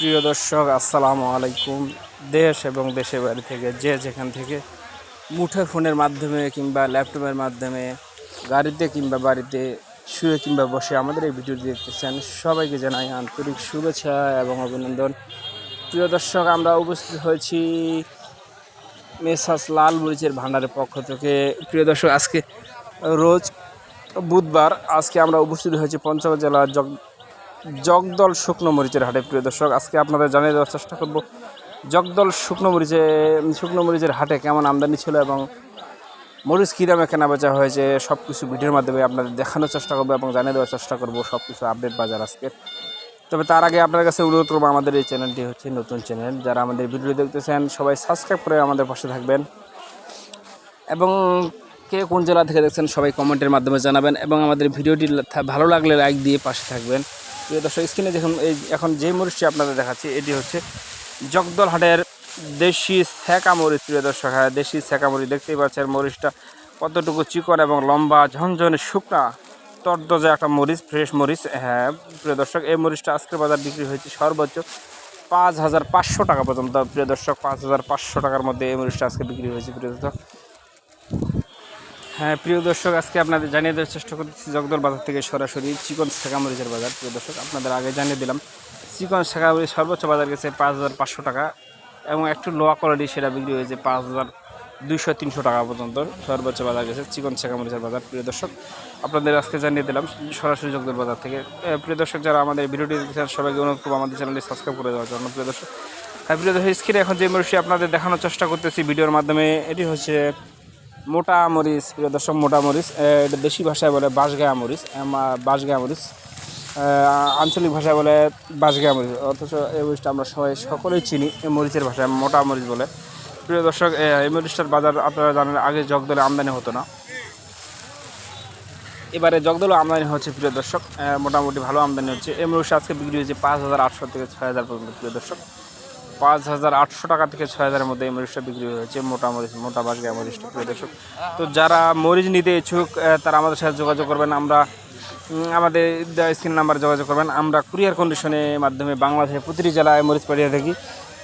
প্রিয় দর্শক, আসসালামু আলাইকুম। দেশ এবং দেশের বাড়ি থেকে যে যেখান থেকে মুঠোর ফোনের মাধ্যমে কিংবা ল্যাপটপের মাধ্যমে গাড়িতে কিংবা বাড়িতে শুয়ে কিংবা বসে আমাদের এই ভিডিও দেখতেছেন, সবাইকে জানাই আন্তরিক শুভেচ্ছা এবং অভিনন্দন। প্রিয় দর্শক, আমরা উপস্থিত হয়েছি মেসাস লাল মরিচের ভান্ডারের পক্ষ থেকে। প্রিয় দর্শক, আজকে রোজ বুধবার আজকে আমরা উপস্থিত হয়েছি পঞ্চগড় জেলার জগদল শুকনো মরিচের হাটে, প্রিয় দর্শক, আজকে আপনাদের জানিয়ে দেওয়ার চেষ্টা করব জগদল শুকনো মরিচে, শুকনো মরিচের হাটে কেমন আমদানি ছিল এবং মরিচ কী দামে কেনা বেচা হয়েছে সব কিছু ভিডিওর মাধ্যমে আপনাদের দেখানোর চেষ্টা করব এবং জানিয়ে দেওয়ার চেষ্টা করব সব কিছু আপডেট বাজার আজকে তবে তার আগে আপনার কাছে অনুরোধ করব, আমাদের এই চ্যানেলটি হচ্ছে নতুন চ্যানেল, যারা আমাদের ভিডিও দেখতেছেন, সবাই সাবস্ক্রাইব করে আমাদের পাশে থাকবেন। এবং কে কোন জেলা থেকে দেখছেন, সবাই কমেন্টের মাধ্যমে জানাবেন এবং আমাদের ভিডিওটি ভালো লাগলে লাইক দিয়ে পাশে থাকবেন। প্রিয় দর্শক স্ক্রিনে দেখুন, এই এখন যে মরিচটি আপনাদের দেখাচ্ছি, এটি হচ্ছে জগদল হাটের দেশি ছ্যাঁকা মরিচ প্রিয় দর্শক হ্যাঁ দেশি ছ্যাঁকা মরিচ দেখতেই পাচ্ছেন, মরিচটা কতটুকু চিকন এবং লম্বা, ঝনঝনে শুকনা তরদজা একটা মরিচ, ফ্রেশ মরিচ। হ্যাঁ প্রিয় দর্শক এই মরিচটা আজকের বাজার বিক্রি হয়েছে সর্বোচ্চ পাঁচ হাজার পাঁচশো টাকা পর্যন্ত। প্রিয় দর্শক পাঁচ হাজার পাঁচশো টাকার মধ্যে এই মরিচটা আজকে বিক্রি হয়েছে প্রিয় দর্শক হ্যাঁ প্রিয় দর্শক, আজকে আপনাদের জানিয়ে দেওয়ার চেষ্টা করতেছি জগদল বাজার থেকে সরাসরি চিকন শেখামরিচের বাজার। প্রিয় দর্শক, আপনাদের আগে জানিয়ে দিলাম, চিকন শেখামরিচ সর্বোচ্চ বাজার গেছে পাঁচ হাজার পাঁচশো টাকা এবং একটু লোয়া কোয়ালিটি সেটা বিক্রি হয়েছে পাঁচ হাজার দুইশো তিনশো টাকা পর্যন্ত। সর্বোচ্চ বাজার গেছে চিকন শেখামরিচের বাজার। প্রিয় দর্শক, আপনাদের আজকে জানিয়ে দিলাম, সরাসরি জগদল বাজার থেকে। প্রিয় দর্শক, যারা আমাদের ভিডিওটি দেখছেন সবাইকে অনুরোধ করব আমাদের চ্যানেলটি সাবস্ক্রাইব করে দেওয়ার জন্য। প্রিয় দর্শক হ্যাঁ প্রিয় দর্শক স্ক্রিনে এখন যে মরিচটি আপনাদের দেখানোর চেষ্টা করতেছি, ভিডিওর মাধ্যমে, এটি হচ্ছে মোটা মরিচ, প্রিয় দর্শক, মোটা মরিচ এটা দেশি ভাষায় বলে বাঁশগায়া মরিচ বাঁশগায়া মরিচ আঞ্চলিক ভাষায় বলে বাঁশগায়া মরিচ, অথচ এই মরিচটা আমরা সবাই সকলেই চিনি, এই মরিচের ভাষায় মোটা মরিচ বলে। প্রিয় দর্শক এই মরিচটার বাজার আপনারা জানেন, আগে জগদলে আমদানি হতো না। এবারে জগদলে আমদানি হচ্ছে, প্রিয় দর্শক মোটামুটি ভালো আমদানি হচ্ছে। এই মরিচটা আজকে বিক্রি হয়েছে পাঁচ হাজার আটশো থেকে ছয় হাজার পর্যন্ত, প্রিয় দর্শক। পাঁচ হাজার আটশো টাকা থেকে ছয় হাজারের মধ্যে এই মরিচটা বিক্রি হয়েছে, মোটা মরিচ, মোটা বাজগা মরিচটা, প্রিয় দর্শক। তো যারা মরিচ নিতে ইচ্ছুক তারা আমাদের সাথে যোগাযোগ করবেন। আমরা আমাদের স্ক্রিন নাম্বারে যোগাযোগ করবেন। আমরা কুরিয়ার কন্ডিশনের মাধ্যমে বাংলাদেশের প্রতিটি জেলায় মরিচ পাঠিয়ে থাকি।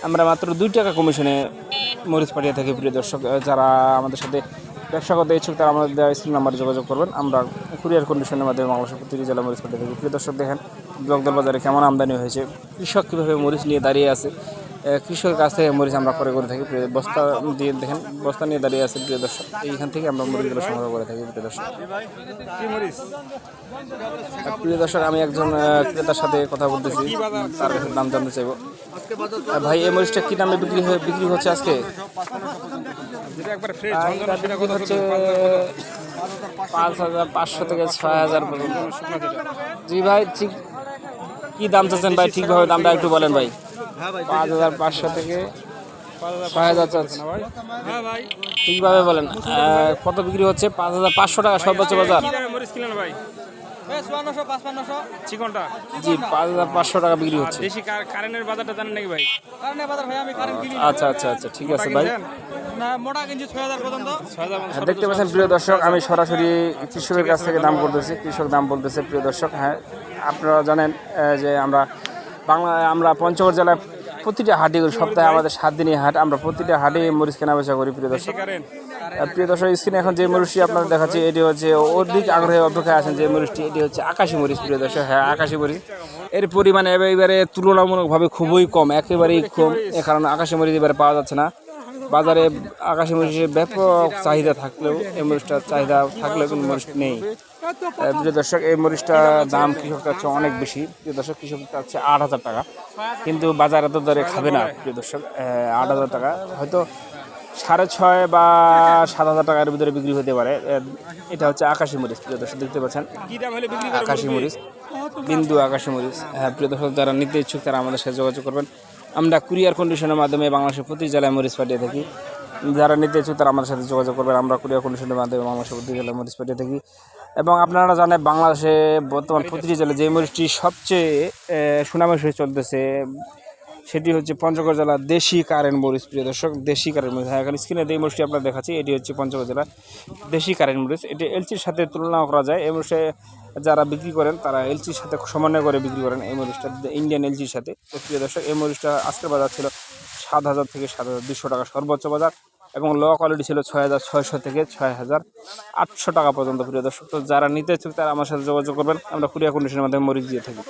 আমরা মাত্র দুই টাকা কমিশনে মরিচ পাঠিয়ে থাকি, প্রিয় দর্শক। যারা আমাদের সাথে ব্যবসা করতে ইচ্ছুক, তারা আমাদের স্ক্রিন নাম্বারে যোগাযোগ করবেন। আমরা কুরিয়ার কন্ডিশনের মাধ্যমে বাংলাদেশের প্রতিটি জেলা মরিচ পাঠিয়ে থাকি। প্রিয় দর্শক, দেখেন জগদল বাজারে কেমন আমদানি হয়েছে, কৃষক কীভাবে মরিচ নিয়ে দাঁড়িয়ে আছে। কৃষকের কাছ থেকে মরিচ আমরা করে করে থাকি। বস্তা দিয়ে দেখেন বস্তা নিয়ে দাঁড়িয়ে আছে প্রিয় দর্শক। এইখান থেকে আমরা মরিচগুলো সংগ্রহ করে থাকি প্রিয় দর্শক। প্রিয় দর্শক আমি একজন ক্রেতার সাথে কথা বলতেছি। তার কাছে দাম জানতে চাইব। ভাই এই মরিচটা কি দামে বিক্রি হয়ে বিক্রি হচ্ছে আজকে? হচ্ছে পাঁচ হাজার পাঁচশো থেকে ছয় হাজার পর্যন্ত। জি ভাই ঠিক কি দাম চাচ্ছেন ভাই? ঠিকভাবে দামটা একটু বলেন ভাই। পাঁচ হাজার পাঁচশো থেকে ছয় হাজার ঠিকভাবে বলেন কত বিক্রি হচ্ছে? পাঁচ হাজার পাঁচশো টাকা সর্বোচ্চ বাজার। চিকনটা। জি পাঁচ হাজার পাঁচশো টাকা বিক্রি হচ্ছে। দেশি কারেন্টের বাজারটা জানেন নাকি ভাই? কারণে বাজার ভাই আমি কারেন্ট কিনি আচ্ছা আচ্ছা আচ্ছা ঠিক আছে ভাই। হ্যাঁ, দেখতে পাচ্ছেন প্রিয় দর্শক আমি সরাসরি কৃষকের কাছ থেকে দাম বলতেছি কৃষক দাম বলতেছে প্রিয় দর্শক হ্যাঁ আপনারা জানেন যে আমরা বাংলা আমরা পঞ্চগড় জেলায় প্রতিটা হাটে করি সপ্তাহে আমাদের সাত দিনই হাট আমরা প্রতিটা হাটে মরিচ কেনা বেচা করি প্রিয় দর্শক। আর প্রিয় দর্শক স্ক্রিনে এখন যে মরিচটি আপনাদের দেখাচ্ছি এটি হচ্ছে অধিক আগ্রহে অপেক্ষায় আছেন যে মরিচটি এটি হচ্ছে আকাশি মরিচ প্রিয় দর্শক। হ্যাঁ আকাশি মরিচ। এর পরিমাণ এবার এবারে তুলনামূলকভাবে খুবই কম একেবারেই কম। এ কারণে আকাশি মরিচ এবারে পাওয়া যাচ্ছে না। বাজারে আকাশি মরিচের ব্যাপক চাহিদা থাকলেও এই মরিচটার চাহিদা থাকলেও কিন্তু মরিচ নেই। প্রিয় দর্শক, এই মরিচটার দাম কৃষক চাচ্ছে অনেক বেশি। প্রিয় দর্শক কৃষক চাচ্ছে আট হাজার টাকা। কিন্তু বাজার এত দরে খাবে না, প্রিয় দর্শক। আট হাজার টাকা। হয়তো সাড়ে ছয় বা সাত হাজার টাকার ভিতরে বিক্রি হতে পারে। এটা হচ্ছে আকাশি মরিচ, প্রিয় দর্শক, দেখতে পাচ্ছেন? আকাশি মরিচ, বিন্দু আকাশি মরিচ। হ্যাঁ প্রিয় দর্শক, যারা নিতে ইচ্ছুক তারা আমাদের সাথে যোগাযোগ করবেন। আমরা কুরিয়ার কন্ডিশনের মাধ্যমে বাংলাদেশের প্রতি জেলায় মরিচ পাঠিয়ে থাকি। যারা নিতে ইচ্ছুক তারা আমাদের সাথে যোগাযোগ করবেন। আমরা কুরিয়ার কন্ডিশনের মাধ্যমে বাংলাদেশের প্রতি জেলায় মরিচ পাঠিয়ে থাকি। এবং আপনারা জানেন, বাংলাদেশে বর্তমান প্রতিটি জেলায় যে মরিচটি সবচেয়ে সুনামের সহিত চলতেছে সেটি হচ্ছে পঞ্চগড় জেলার দেশি কারেন্ট মরিচ, প্রিয় দর্শক, দেশি কারেন্ট মরিচ। হ্যাঁ এখানে স্ক্রিনে যে মরিচটি আপনারা দেখাচ্ছি, এটি হচ্ছে পঞ্চগড় জেলা দেশি কারেন্ট মরিচ। এটি এলচির সাথে তুলনা করা যায়। এই মরিচে যারা বিক্রি করেন, তারা এলচির সাথে সমন্বয় করে বিক্রি করেন এই মরিচটা, ইন্ডিয়ান এলচির সাথে। প্রিয় দর্শক, এই মরিচটা আজকের বাজার ছিল সাত হাজার থেকে সাত হাজার দুশো টাকা সর্বোচ্চ বাজার এবং লো কোয়ালিটি ছিল ছয় হাজার ছয়শো থেকে ছয় হাজার আটশো টাকা পর্যন্ত, প্রিয় দর্শক। তো যারা নিতে ইচ্ছুক, তারা আমার সাথে যোগাযোগ করবেন। আমরা কুরিয়া কন্ডিশনের মাধ্যমে মরিচ দিয়ে থাকি।